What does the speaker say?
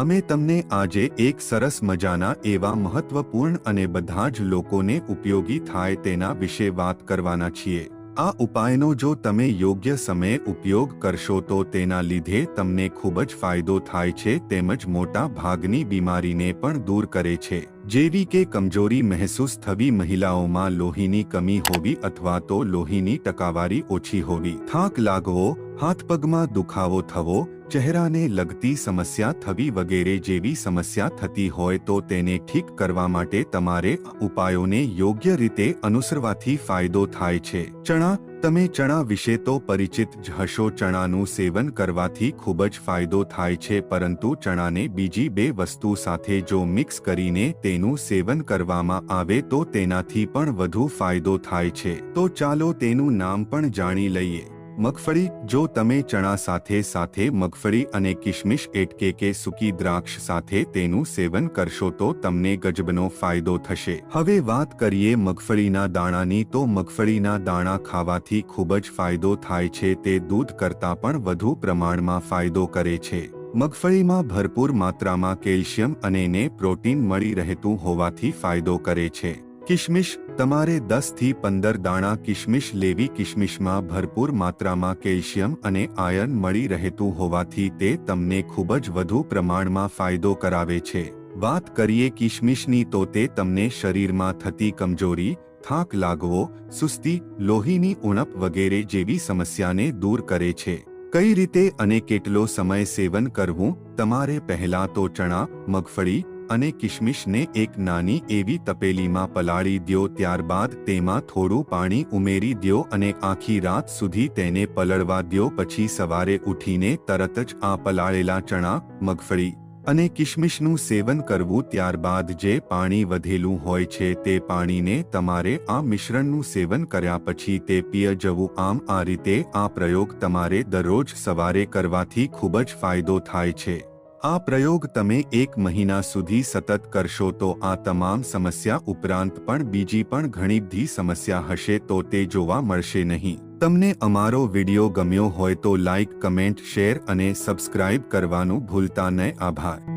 અમે તમને આજે એક સરસ મજાના એવા મહત્વપૂર્ણ અને બધા જ લોકોને ઉપયોગી થાય તેના વિશે વાત કરવાના છીએ. આ ઉપાયનો જો તમે યોગ્ય સમયે ઉપયોગ કરશો તો તેના લીધે તમને ખૂબ જ ફાયદો થાય છે તેમજ મોટા ભાગની બીમારીને પણ દૂર કરે છે. જેવી કે કમજોરી મહેસૂસ થવી મહિલાઓમાં લોહીની કમી હોવી અથવા તો લોહીની ટકાવારી ઓછી હોવી. થાક લાગવો, હાથ પગમાં દુખાવો થવો ચહેરાને લગતી સમસ્યા થવી વગેરે જેવી સમસ્યા થતી હોય તો તેને ઠીક કરવા માટે તમારે ઉપાયોને યોગ્ય રીતે અનુસરવાથી ફાયદો થાય છે. ચણા, તમે ચણા વિશે તો પરિચિત જ હશો. ચણાનું સેવન કરવાથી ખૂબ જ ફાયદો થાય છે, પરંતુ ચણાને બીજી બે વસ્તુ સાથે જો મિક્સ કરીને તેનું સેવન કરવામાં આવે તો તેનાથી પણ વધુ ફાયદો થાય છે. તો ચાલો તેનું નામ પણ જાણી લઈએ. મગફળી, જો તમે ચણા સાથે સાથે મગફળી અને કિશમિશ એટકે કે સૂકી દ્રાક્ષ સાથે તેનું સેવન કરશો તો તમને ગજબનો ફાયદો થશે. હવે વાત કરીએ મગફળીના દાણાની, તો મગફળીના દાણા ખાવાથી ખૂબ જ ફાયદો થાય છે, તે દૂધ કરતાં પણ વધુ પ્રમાણમાં ફાયદો કરે છે. મગફળીમાં ભરપૂર માત્રામાં કેલ્શિયમ અને ને પ્રોટીન મળી રહેતું હોવાથી ફાયદો કરે છે. કિશમિશ, તમારે દસથી પંદર દાણા કિશમિશ લેવી કિશમિશમાં ભરપૂર માત્રામાં કેલ્શિયમ અને આયર્ન મળી રહેતું હોવાથી તે તમને ખૂબ જ વધુ પ્રમાણમાં ફાયદો કરાવે છે. વાત કરીએ કિશમિશની તો તે તમને શરીરમાં થતી કમજોરી, થાક લાગવો, સુસ્તી, લોહીની ઉણપ વગેરે જેવી સમસ્યાને દૂર કરે છે. કઈ રીતે અને કેટલો સમય સેવન કરવું? તમારે પહેલા તો ચણા, મગફળી અને કિશમિશને એક નાની એવી તપેલીમાં પલાળી દ્યો ત્યારબાદ તેમાં થોડું પાણી ઉમેરી દ્યો અને આખી રાત સુધી તેને પલળવા દ્યો. પછી સવારે ઉઠીને તરત જ આ પલાળેલા ચણા, મગફળી અને કિશમિશનું સેવન કરવું. ત્યારબાદ જે પાણી વધેલું હોય છે તે પાણીને તમારે આ મિશ્રણનું સેવન કર્યા પછી તે પીય જવું. આમ આ રીતે આ પ્રયોગ તમારે દરરોજ સવારે કરવાથી ખૂબ જ ફાયદો થાય છે. આ પ્રયોગ તમે એક મહિના સુધી સતત કરશો તો આ તમામ સમસ્યા ઉપરાંત પણ બીજી પણ ઘણી બધી સમસ્યા હશે તો તે જોવા મળશે નહીં. તમને અમારો વિડિયો ગમ્યો હોય તો લાઇક કમેન્ટ, શેર અને સબસ્ક્રાઇબ કરવાનું ભૂલતા નહીં. આભાર.